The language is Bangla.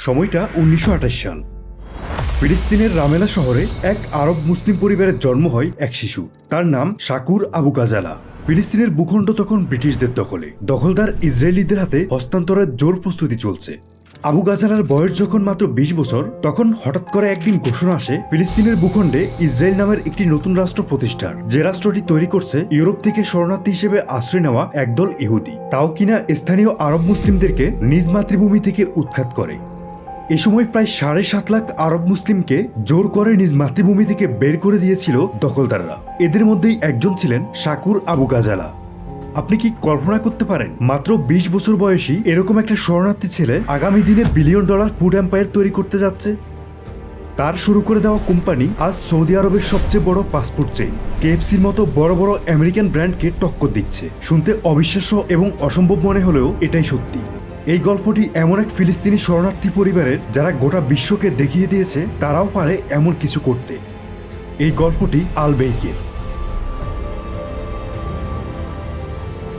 সময়টা উনিশশো আটাশ সাল। ফিলিস্তিনের রামেলা শহরে এক আরব মুসলিম পরিবারের জন্ম হয় এক শিশু। তার নাম শাকুর আবু গাজালা। ফিলিস্তিনের ভূখণ্ড তখন ব্রিটিশদের দখলে। দখলদার ইসরায়েলিদের হাতে হস্তান্তরের জোর প্রস্তুতি চলছে। আবু গাজালার বয়স যখন মাত্র বিশ বছর, তখন হঠাৎ করে একদিন ঘোষণা আসে, ফিলিস্তিনের ভূখণ্ডে ইসরায়েল নামের একটি নতুন রাষ্ট্র প্রতিষ্ঠার। যে রাষ্ট্রটি তৈরি করছে, ইউরোপ থেকে শরণার্থী হিসেবে আশ্রয় নেওয়া একদল ইহুদি। তাও কিনা স্থানীয় আরব মুসলিমদেরকে নিজ মাতৃভূমি থেকে উৎখাত করে। এ সময় প্রায় সাড়ে সাত লাখ আরব মুসলিমকে জোর করে নিজ মাতৃভূমি থেকে বের করে দিয়েছিল দখলদাররা। এদের মধ্যেই একজন ছিলেন শাকুর আবু গাজালা। আপনি কি কল্পনা করতে পারেন, মাত্র ২০ বছর বয়সী এরকম একটা শরণার্থী ছেলে আগামী দিনে বিলিয়ন ডলার ফুড এম্পায়ার তৈরি করতে যাচ্ছে? তার শুরু করে দেওয়া কোম্পানি আজ সৌদি আরবের সবচেয়ে বড় পাসপোর্ট চেইন। কেএফসির মতো বড় বড় আমেরিকান ব্র্যান্ডকে টক্কর দিচ্ছে। শুনতে অবিশ্বাস্য এবং অসম্ভব মনে হলেও এটাই সত্যি। এই গল্পটি এমন এক ফিলিস্তিনি শরণার্থী পরিবারের যারা গোটা বিশ্বকে দেখিয়ে দিয়েছে, তারাও পারে এমন কিছু করতে। এই গল্পটি আল বেইকের।